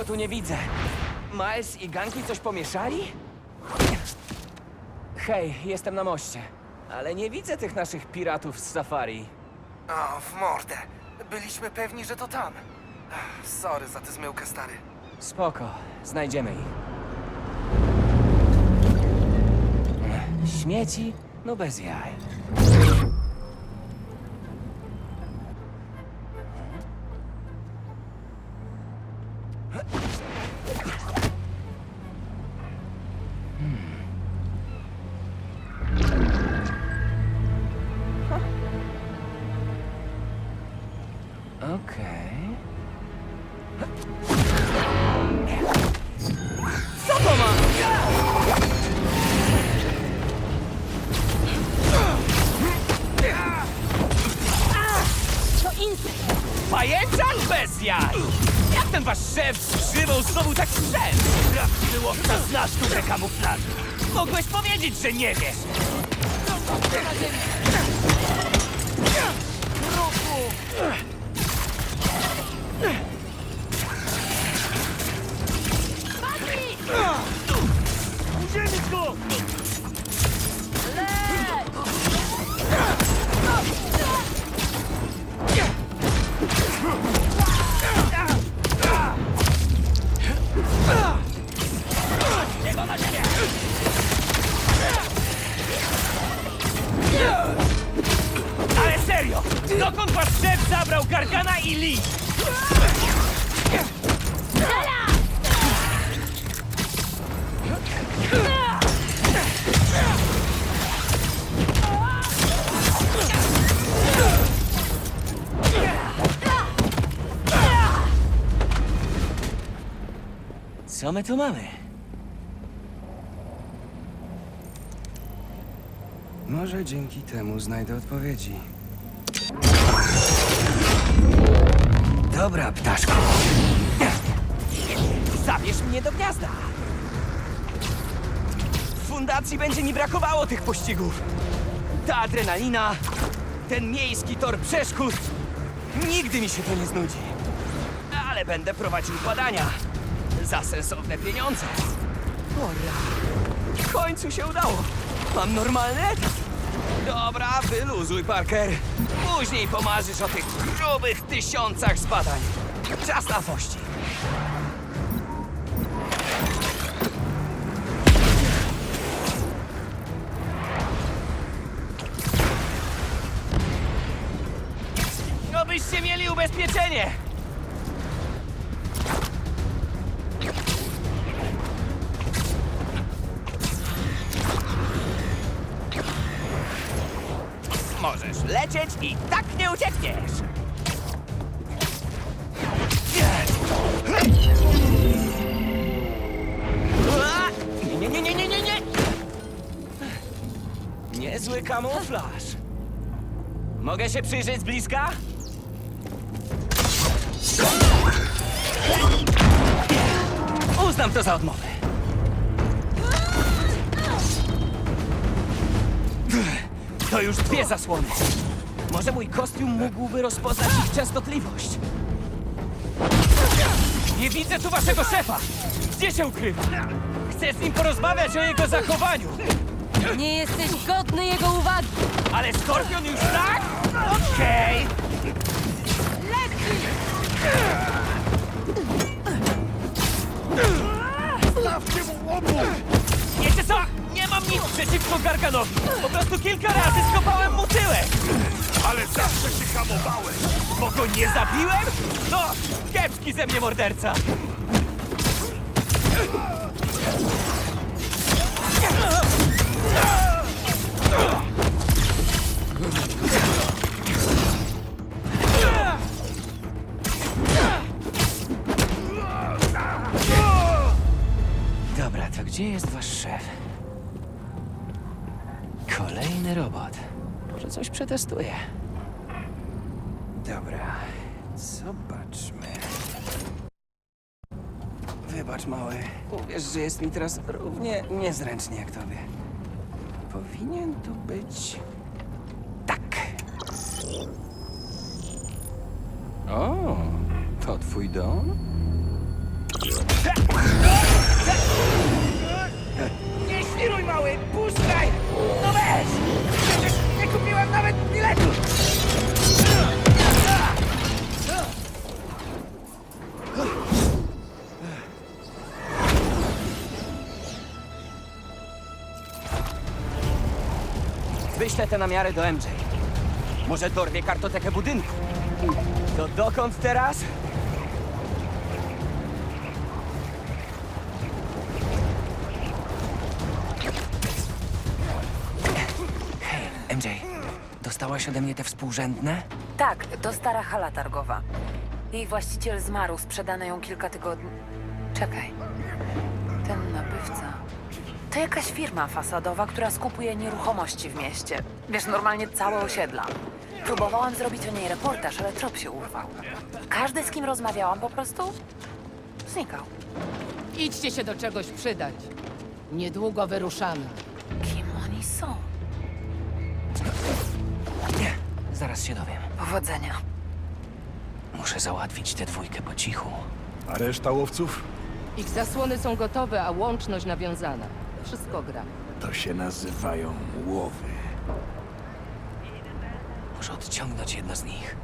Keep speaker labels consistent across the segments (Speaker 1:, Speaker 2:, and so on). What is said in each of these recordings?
Speaker 1: Nikogo tu nie widzę. Miles i Ganki coś pomieszali? Hej, jestem na moście. Ale nie widzę tych naszych piratów z safari.
Speaker 2: O, w mordę. Byliśmy pewni, że to tam. Ach, Sorry za tę zmyłkę, stary.
Speaker 1: Spoko, znajdziemy ich. Śmieci? No bez jaj. niebie! Co my tu mamy?
Speaker 2: Może dzięki temu znajdę odpowiedzi.
Speaker 1: Dobra, ptaszku. Zabierz mnie do gniazda. W fundacji będzie mi brakowało tych pościgów. Ta adrenalina, ten miejski tor przeszkód. Nigdy mi się to nie znudzi. Ale będę prowadził badania. Za sensowne pieniądze. Ora. W końcu się udało. Mam normalny etat. Dobra, wyluzuj, Parker. Później pomarzysz o tych grubych tysiącach z. Czas na pościg. No byście mieli ubezpieczenie! Lecieć i tak nie uciekniesz! Nie, nie, nie, nie, nie, nie! Niezły kamuflaż. Mogę się przyjrzeć z bliska? Uznam to za odmowę. To już dwie zasłony. Może mój kostium mógłby rozpoznać ich częstotliwość. Nie widzę tu waszego szefa! Gdzie się ukrywa? Chcę z nim porozmawiać o jego zachowaniu.
Speaker 3: Nie jesteś godny jego uwagi!
Speaker 1: Ale Skorpion już tak? Okej.
Speaker 2: Stawcie mu!
Speaker 1: Nic przeciwko Garganowi. Po prostu kilka razy skopałem mu tyłek.
Speaker 2: Ale zawsze się hamowałem!
Speaker 1: Bo go nie zabiłem? No, kiepski ze mnie morderca. Kolejny robot. Może coś przetestuję. Dobra, zobaczmy. Wybacz, mały. Uwierz, że jest mi teraz równie niezręcznie jak tobie. Powinien tu być... Tak. O, to twój dom? Wyślę te namiary do MJ. Może dorwie kartotekę budynku. To dokąd teraz? Hej, MJ, dostałaś ode mnie te współrzędne?
Speaker 4: Tak, to stara hala targowa. Jej właściciel zmarł, sprzedano ją kilka tygodni. Czekaj. Ten nabywca. To jakaś firma fasadowa, która skupuje nieruchomości w mieście. Wiesz, normalnie całe osiedla. Próbowałam zrobić o niej reportaż, ale trop się urwał. Każdy, z kim rozmawiałam, po prostu znikał.
Speaker 3: Idźcie się do czegoś przydać. Niedługo wyruszamy.
Speaker 4: Kim oni są?
Speaker 1: Nie, zaraz się dowiem.
Speaker 4: Powodzenia.
Speaker 1: Muszę załatwić tę dwójkę po cichu.
Speaker 5: A reszta łowców?
Speaker 3: Ich zasłony są gotowe, a łączność nawiązana. Wszystko gra.
Speaker 5: To się nazywają łowy.
Speaker 1: Muszę odciągnąć jedno z nich.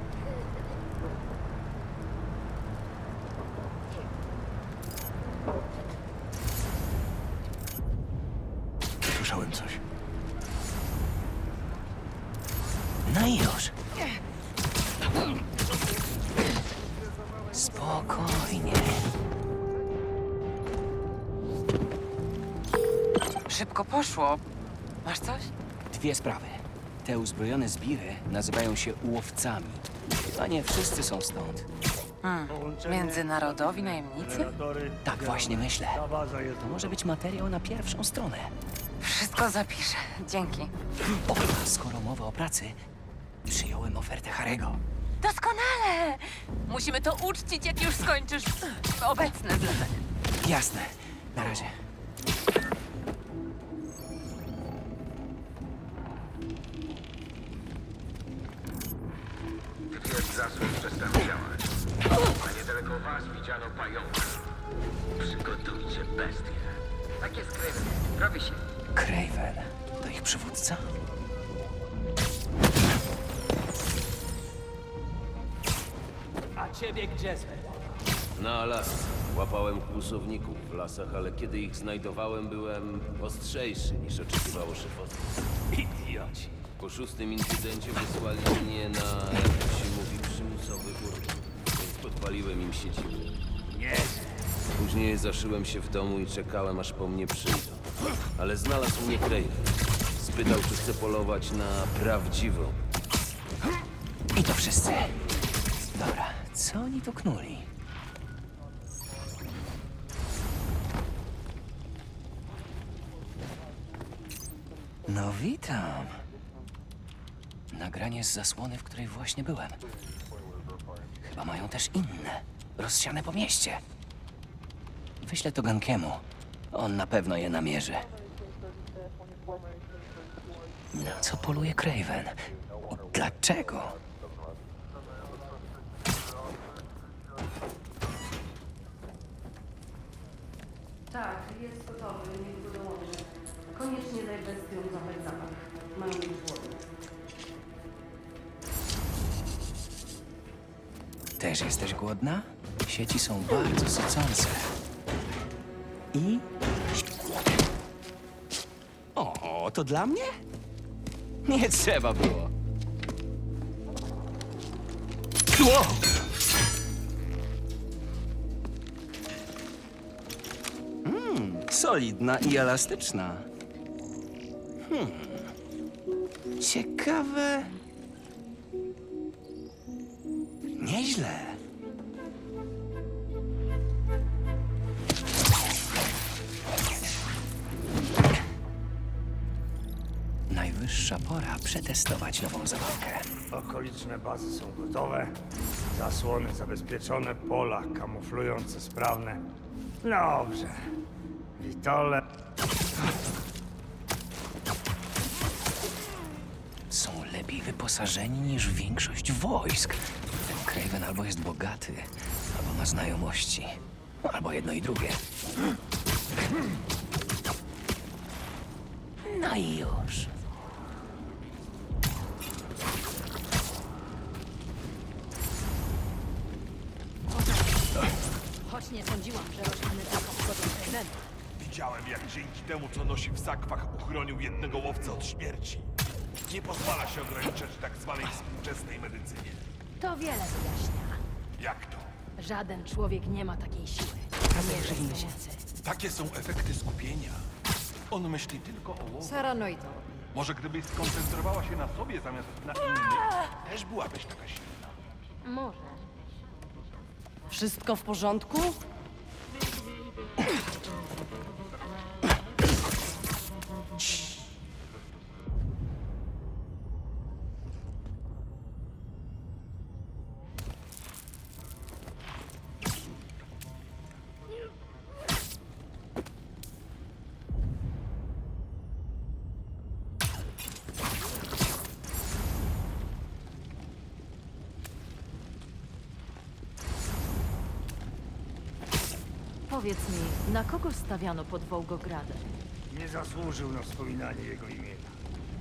Speaker 1: Dwie sprawy. Te uzbrojone zbiry nazywają się łowcami. A nie wszyscy są stąd.
Speaker 4: Międzynarodowi najemnicy?
Speaker 1: Tak właśnie myślę. To może być materiał na pierwszą stronę.
Speaker 4: Wszystko zapiszę. Dzięki.
Speaker 1: O, skoro mowa o pracy, przyjąłem ofertę Harego.
Speaker 4: Doskonale! Musimy to uczcić, jak już skończysz obecne zlecenie.
Speaker 1: Jasne. Na razie.
Speaker 6: Bestie. Tak jest, Krywy. Robi się.
Speaker 1: Craven to ich przywódca? A ciebie gdzie Sven?
Speaker 7: Na las. Łapałem kłusowników w lasach, ale kiedy ich znajdowałem, byłem ostrzejszy niż oczekiwało szefostwo.
Speaker 1: Idioci.
Speaker 7: Po szóstym incydencie wysłali mnie na, jak to się mówi, przymusowy urlop, więc podpaliłem im siedzibę.
Speaker 1: Nie.
Speaker 7: Później zaszyłem się w domu i czekałem, aż po mnie przyjdą. Ale znalazł mnie Craven. Spytał, czy chcę polować na prawdziwą.
Speaker 1: I to wszyscy. Dobra, co oni tu knuli? No witam. Nagranie z zasłony, w której właśnie byłem. Chyba mają też inne, rozsiane po mieście. Wyślę to Gankiemu. On na pewno je namierzy. Na co poluje Craven? I dlaczego?
Speaker 8: Tak, jest gotowy, niech go dołączy. Koniecznie daj bestiom złapać zapach. Mają już głodne.
Speaker 1: Też jesteś głodna? Sieci są bardzo sycące. I? O, to dla mnie? Nie trzeba było. Wow! Mm, solidna i elastyczna. Hmm. Ciekawe.
Speaker 9: Okoliczne bazy są gotowe, zasłony zabezpieczone, pola kamuflujące sprawne. Dobrze. Witole.
Speaker 1: Są lepiej wyposażeni niż większość wojsk. Ten Craven albo jest bogaty, albo ma znajomości. Albo jedno i drugie. No i już.
Speaker 10: Jak dzięki temu, co nosi w zakwach, uchronił jednego łowcę od śmierci. Nie pozwala się ograniczać tak zwanej współczesnej medycynie.
Speaker 11: To wiele wyjaśnia.
Speaker 10: Jak to?
Speaker 11: Żaden człowiek nie ma takiej siły.
Speaker 1: Rozejrzyjmy się.
Speaker 10: Takie są efekty skupienia. On myśli tylko o łowie.
Speaker 3: Saranoido.
Speaker 10: Może gdybyś skoncentrowała się na sobie zamiast na innych, też byłabyś taka silna.
Speaker 11: Może.
Speaker 3: Wszystko w porządku?
Speaker 11: Powiedz mi, na kogo stawiano pod Wołgogradem?
Speaker 9: Nie zasłużył na wspominanie jego imienia.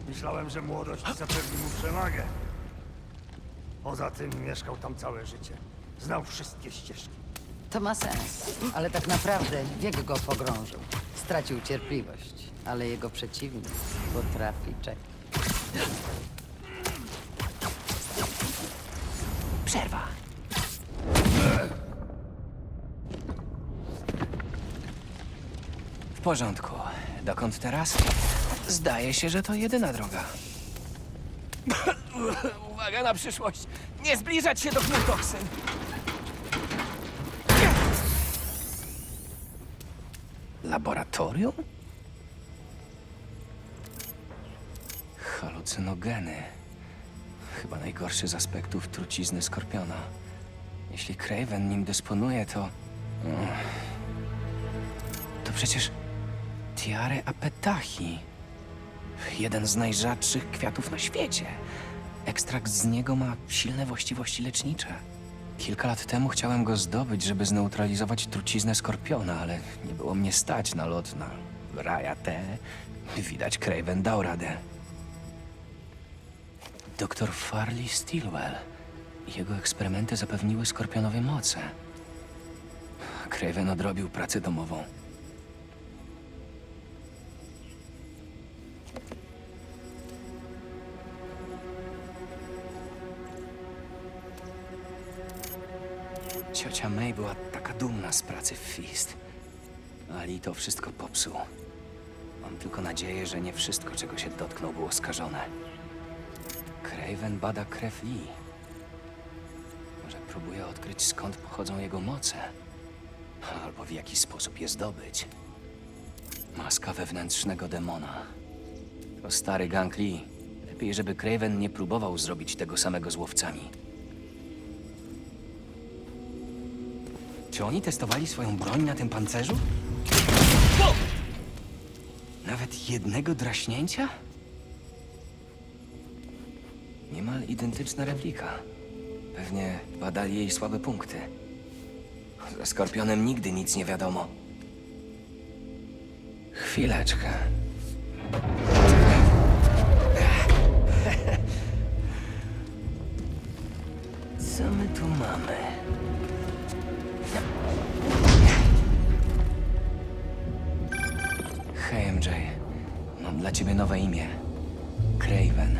Speaker 9: Myślałem, że młodość zapewni mu przewagę. Poza tym mieszkał tam całe życie. Znał wszystkie ścieżki.
Speaker 3: To ma sens, ale tak naprawdę wiek go pogrążył. Stracił cierpliwość, ale jego przeciwnik potrafi czekać.
Speaker 1: Przerwa. W porządku. Dokąd teraz? Zdaje się, że to jedyna droga. Uwaga na przyszłość. Nie zbliżać się do toksyn. Laboratorium? Halucynogeny. Chyba najgorszy z aspektów trucizny skorpiona. Jeśli Craven nim dysponuje, to... To przecież... Tiare apetachi. Jeden z najrzadszych kwiatów na świecie. Ekstrakt z niego ma silne właściwości lecznicze. Kilka lat temu chciałem go zdobyć, żeby zneutralizować truciznę skorpiona, ale nie było mnie stać na lot na Raja T. Widać, Craven dał radę. Doktor Farley Stilwell. Jego eksperymenty zapewniły skorpionowi moce. Craven odrobił pracę domową. Ciocia May była taka dumna z pracy w Fist. Ali to wszystko popsuł. Mam tylko nadzieję, że nie wszystko, czego się dotknął, było skażone. Craven bada krew Lee. Może próbuje odkryć, skąd pochodzą jego moce. Albo w jaki sposób je zdobyć. Maska wewnętrznego demona. To stary gang Lee. Lepiej, żeby Craven nie próbował zrobić tego samego z łowcami. Czy oni testowali swoją broń na tym pancerzu? Nawet jednego draśnięcia? Niemal identyczna replika. Pewnie badali jej słabe punkty. Ze Skorpionem nigdy nic nie wiadomo. Chwileczkę. Co my tu mamy? Dla ciebie nowe imię. Craven.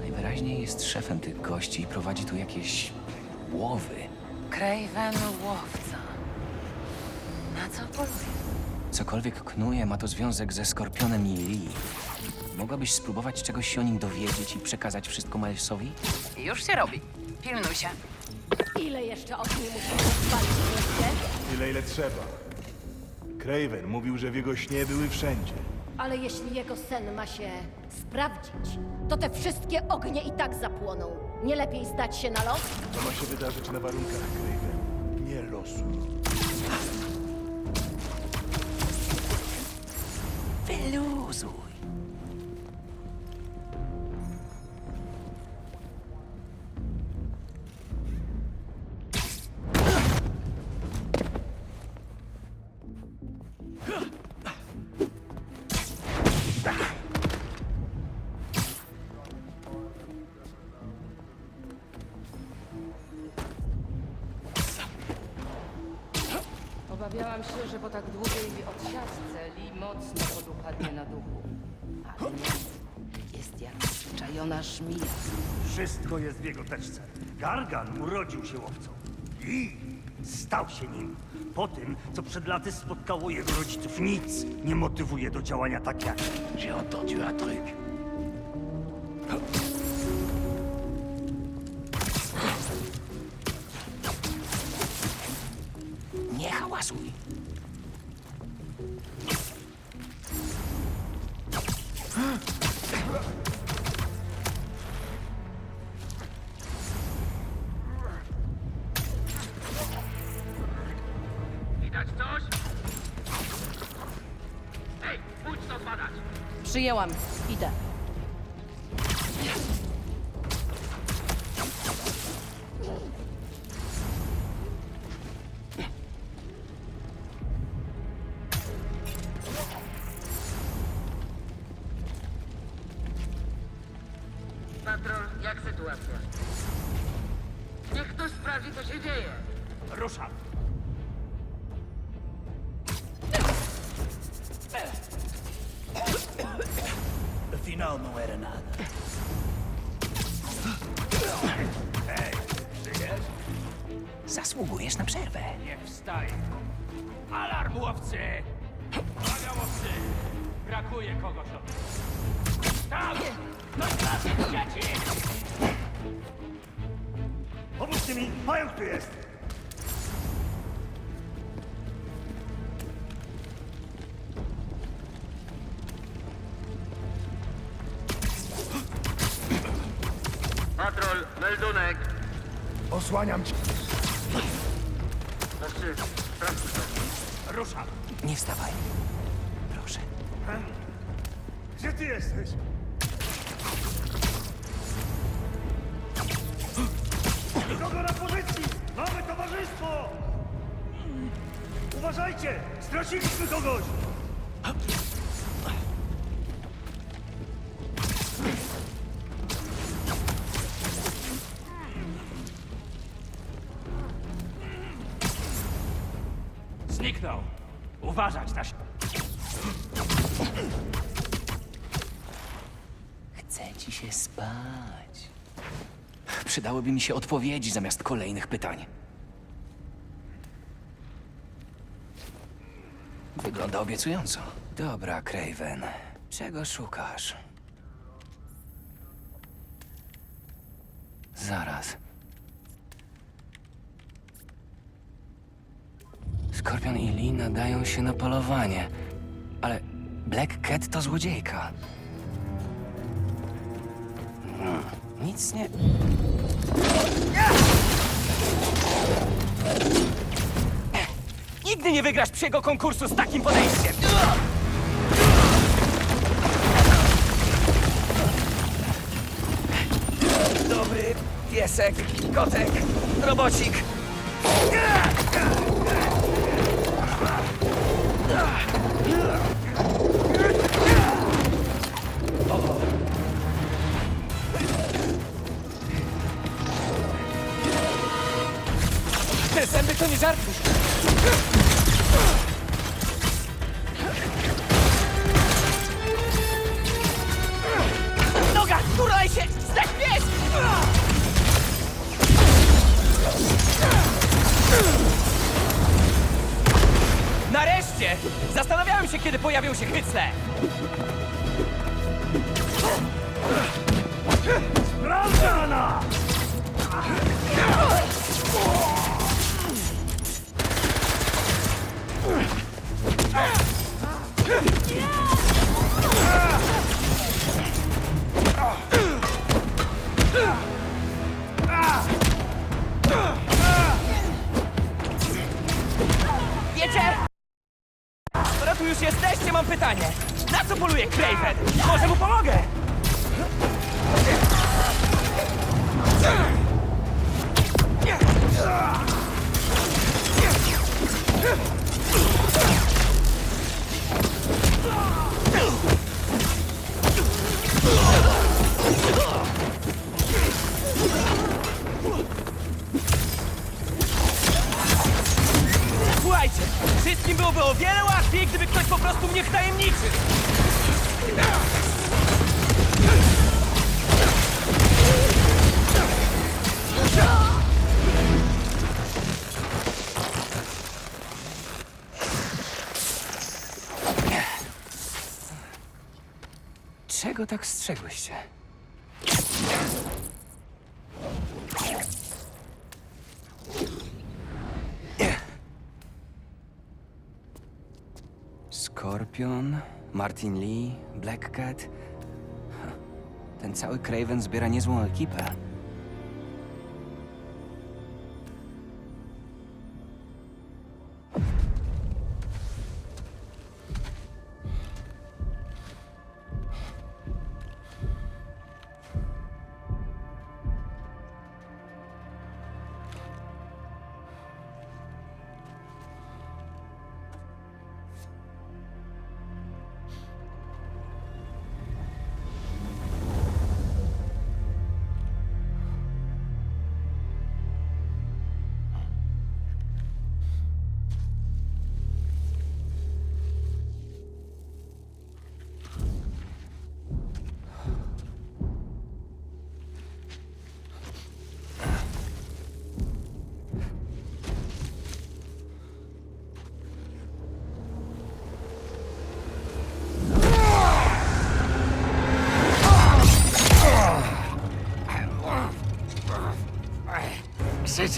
Speaker 1: Najwyraźniej jest szefem tych gości i prowadzi tu jakieś łowy.
Speaker 4: Craven łowca. Na co poluje?
Speaker 1: Cokolwiek knuje, ma to związek ze Skorpionem i Lee. Mogłabyś spróbować czegoś się o nim dowiedzieć i przekazać wszystko Milesowi?
Speaker 4: Już się robi. Pilnuj się.
Speaker 11: Ile jeszcze od niej musimy spalić wreszcie?
Speaker 5: Tyle, ile trzeba. Craven mówił, że w jego śnie były wszędzie.
Speaker 11: Ale jeśli jego sen ma się sprawdzić, to te wszystkie ognie i tak zapłoną. Nie lepiej zdać się na los?
Speaker 5: To ma się wydarzyć na warunkach Craven, nie losu.
Speaker 1: Wyluzuj.
Speaker 8: Obawiałam się, że po tak długiej odsiadce Li mocno podupadnie na duchu. Ale nie. Jest jak zwyczajona żmija.
Speaker 9: Wszystko jest w jego teczce. Gargan urodził się łowcą. I stał się nim. Po tym, co przed laty spotkało jego rodziców, nic nie motywuje do działania tak jak... J'ai entendu un truc.
Speaker 1: Nie hałasuj.
Speaker 8: Przyjęłam.
Speaker 1: Final no era nada. Zasługujesz na przerwę.
Speaker 9: Nie wstaję.
Speaker 1: Alarm, łowcy!
Speaker 9: Uwaga, łowcy! Brakuje kogoś od... Tam!
Speaker 1: No
Speaker 9: dzieci! Pomóżcie mi! Pająk tu jest! Osłaniam cię. Ruszam.
Speaker 1: Nie wstawaj. Proszę.
Speaker 9: Gdzie ty jesteś? Kogo na pozycji? Mamy towarzystwo! Uważajcie! Straciliśmy kogoś!
Speaker 1: Przydałyby mi się odpowiedzi zamiast kolejnych pytań. Wygląda obiecująco. Dobra, Craven. Czego szukasz? Zaraz. Skorpion i Lee nadają się na polowanie. Ale Black Cat to złodziejka. Hmm, nic nie... Nigdy nie wygrasz psiego konkursu z takim podejściem! Dobry piesek, kotek, robocik. Żartuj. Noga, turlaj się! Zdech pies! Nareszcie! Zastanawiałem się, kiedy pojawią się hycle.
Speaker 9: Sprawdzana!
Speaker 1: Wiecie? Skoro tu już jesteście, mam pytanie. Na co poluje Craven? Może mu pomogę? Tak strzegłeś się? Skorpion, Martin Lee, Black Cat. Ten cały Craven zbiera niezłą ekipę.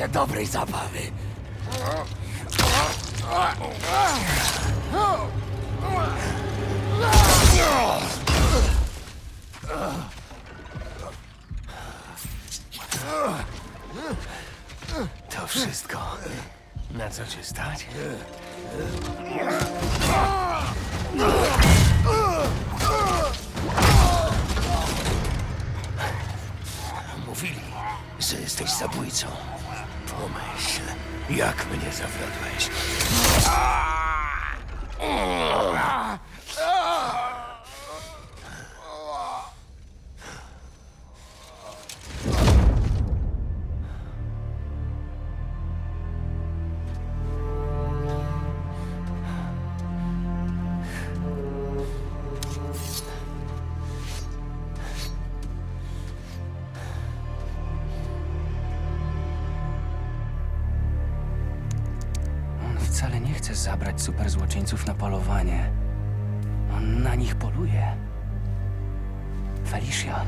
Speaker 9: Życzę dobrej zabawy.
Speaker 1: Zabrać superzłoczyńców na polowanie. On na nich poluje. Felicia.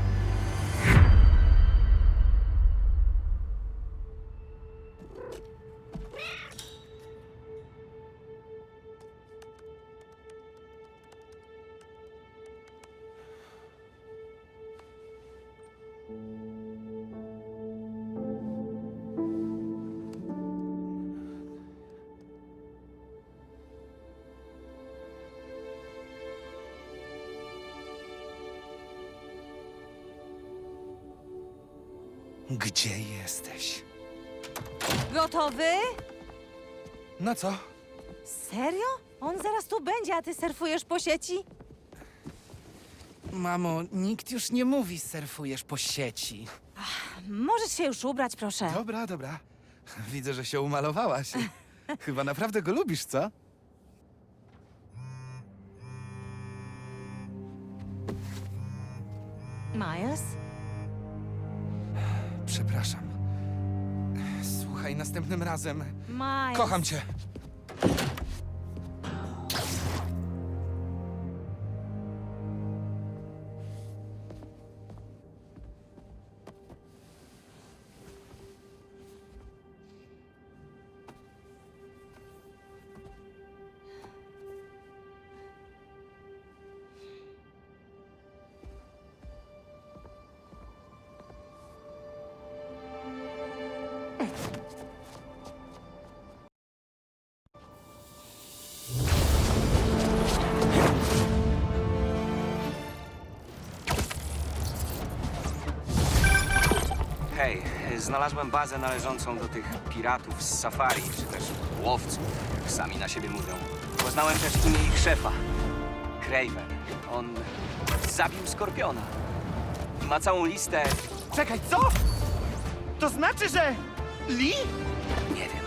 Speaker 2: Gdzie jesteś?
Speaker 12: Gotowy?
Speaker 2: No co?
Speaker 12: Serio? On zaraz tu będzie, a ty surfujesz po sieci?
Speaker 13: Mamo, nikt już nie mówi surfujesz po sieci.
Speaker 12: Możesz się już ubrać, proszę.
Speaker 2: Dobra, dobra. Widzę, że się umalowałaś. Chyba naprawdę go lubisz, co? Razem.
Speaker 12: Miles.
Speaker 2: Kocham cię.
Speaker 1: Znalazłem bazę należącą do tych piratów z safari, czy też łowców, jak sami na siebie mówią. Poznałem też imię ich szefa. Craven. On zabił Skorpiona. Ma całą listę...
Speaker 9: Czekaj, co? To znaczy, że... Lee?
Speaker 1: Nie wiem,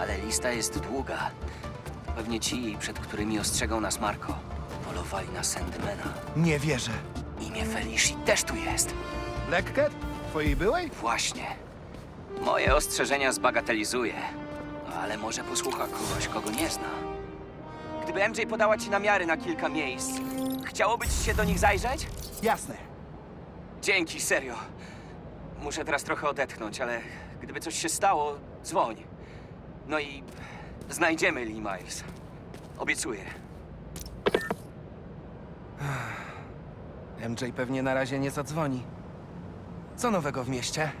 Speaker 1: ale lista jest długa. Pewnie ci, przed którymi ostrzegał nas Marco. polowali na Sandmana.
Speaker 13: Nie wierzę.
Speaker 1: Imię Felici też tu jest.
Speaker 5: Black Cat? Twojej byłej?
Speaker 1: Właśnie. Moje ostrzeżenia zbagatelizuje, ale może posłucha kogoś, kogo nie zna. Gdyby MJ podała ci namiary na kilka miejsc, chciałoby ci się do nich zajrzeć?
Speaker 13: Jasne.
Speaker 1: Dzięki, serio. Muszę teraz trochę odetchnąć, ale gdyby coś się stało, dzwoń. No i znajdziemy Lee Miles. Obiecuję.
Speaker 13: MJ pewnie na razie nie zadzwoni. Co nowego w mieście?